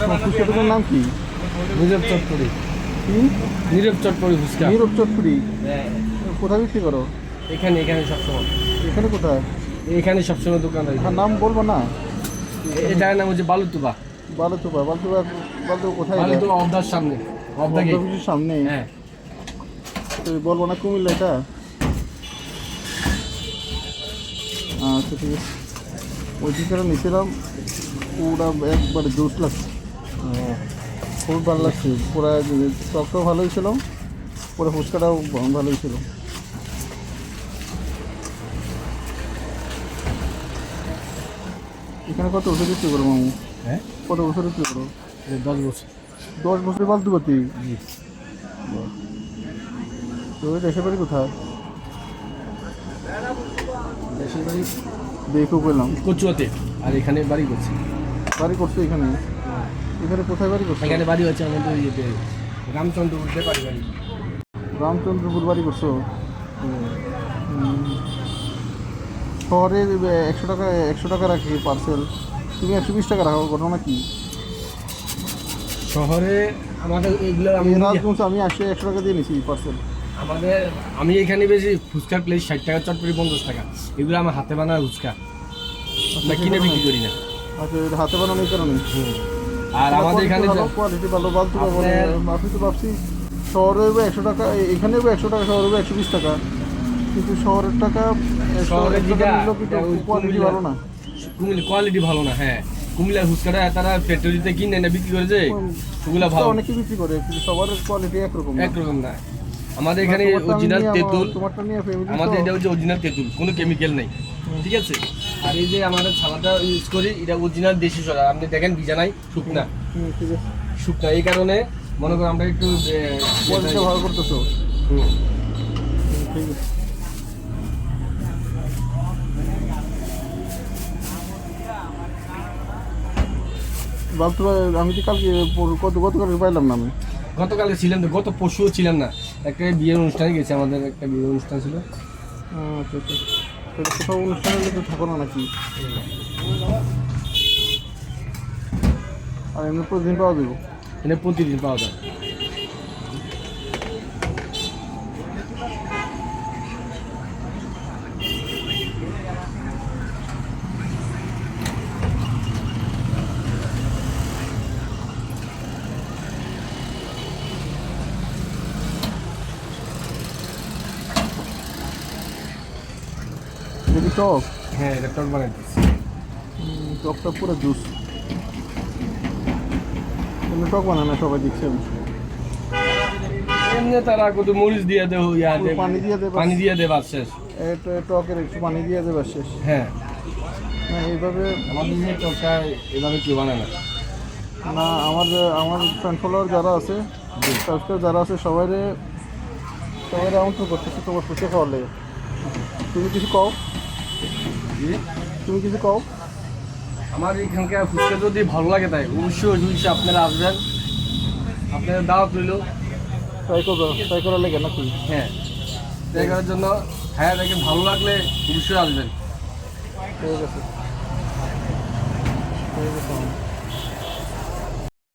ফুচকা নাম কি? নীরব চটপড়ি কি? নীরব চটপড়ি ফুচকা। নীরব চটপুরি হ্যাঁ। কোথায় বিক্রি করো? এখানে এখানে সবসময়। এখানে কোথায়? এখানে সবসময় দোকান আর নাম বলব না? এটার নাম হচ্ছে বালুতুবা। বালুচোপা বালুচোপা বালুচোপা কোথায় বালুতুবা অবদার সামনে অবদা গেট। সামনে? হ্যাঁ। তো বলব না কুমিল্লা এটা? আচ্ছা ঠিক আছে। ওই টিকাটা নিয়েছিলাম পুরা একবারে জোস লাগছে খুব ভালো লাগছে। পুরা টকটাও ভালোই ছিল। পুরো ফুচকাটাও ভালোই ছিল। এখানে কত বছর বিক্রি করো মামু হ্যাঁ? কত বছর বিক্রি করো এই দশ বছর। দশ বছর করতি জি। তো দেশের বাড়ি কোথায়? দেশের বাড়ি দেখো পেলাম কচুয়াতে। আর এখানে বাড়ি করছি। বাড়ি করছ এখানে? এখানে কোথায় বাড়ি করছ? এখানে বাড়ি হচ্ছে আমাদের ইয়েতে রামচন্দ্রপুরতে বাড়ি বাড়ি। রামচন্দ্রপুর বাড়ি করছ। শহরে একশো টাকা একশো টাকা রাখি পার্সেল তুমি একশো বিশ টাকা রাখো ঘটনা কি? শহরে আমাদের এইগুলো আমি আমি একশো একশো টাকা দিয়ে নিয়েছি পার্সেল আমাদের আমি এখানে বেশি ফুচকার প্লেট ষাট টাকা চটপটি পঞ্চাশ টাকা। এগুলো আমার হাতে বানা ফুচকা। আমরা কিনে বিক্রি করি না। আচ্ছা হাতে বানানো এই কারণে আর আমাদের এখানে কোয়ালিটি ভালো বালতি তো ভাবছি শহরে একশো টাকা এখানে একশো টাকা শহরে একশো বিশ টাকা। কিন্তু শহরের টাকা কোয়ালিটি ভালো না। কোয়ালিটি ভালো না হ্যাঁ। কুমিল্লার ফুচকাটা তারা ফ্যাক্টরিতে কিনে না বিক্রি করে যে ওগুলো ভালো। অনেকে বিক্রি করে কিন্তু সবার কোয়ালিটি একরকম। একরকম না। আমাদের এখানে অরিজিনাল তেঁতুল। আমাদের এটা হচ্ছে অরিজিনাল তেঁতুল কোনো কেমিক্যাল নেই। ঠিক আছে? আর এই যে আমাদের ছালাটা ইউজ করি এটা অরিজিনাল দেশি সরা আপনি দেখেন ভিজা নাই শুকনা। শুকনা। এই কারণে মনে করো আমরা একটু ভালো করতেছো? ঠিক আছে। আমি তো কালকে কত গতকালকে পাইলাম না আমি? গতকালে ছিলেন তো গত পরশুও ছিলেন না। একটা বিয়ের অনুষ্ঠানে গেছে আমাদের একটা বিয়ের অনুষ্ঠান ছিল। আচ্ছা আচ্ছা। সেটা অনুষ্ঠানে হলে তো না নাকি? আর এমনি প্রতিদিন পাওয়া যাবে? এখানে প্রতিদিন পাওয়া যায়। যদি টক? হ্যাঁ এটা টক বানাই দিচ্ছি টকটা পুরো জুস। এমনি টক বানায় না সবাই দেখছি এমনি তারা কত মরিচ দিয়ে দেবো ইয়া পানি দিয়ে দে বাস। পানি দিয়ে দে বাস শেষ। এটা টকের একটু পানি দিয়ে দেবে শেষ। হ্যাঁ। না এইভাবে আমাদের যে টকটা এভাবে কেউ বানায় না। না আমার আমার ফ্রেন্ড ফলোয়ার যারা আছে সাবস্ক্রাইব যারা আছে সবাই সবাই আমন্ত্রণ করতেছে তোমার ফুচকা খাওয়ালে তুমি কিছু কও? তুমি কিছু কও? আমার এখানকার ফুচকা যদি ভালো লাগে তাই অবশ্যই অবশ্যই আপনারা আসবেন। আপনারা দাওয়াত রইল। ট্রাই করব ট্রাই করার লাগে নাকি? হ্যাঁ। ট্রাই করার জন্য হ্যাঁ দেখে ভালো লাগলে অবশ্যই আসবেন। ঠিক আছে। ঠিক আছে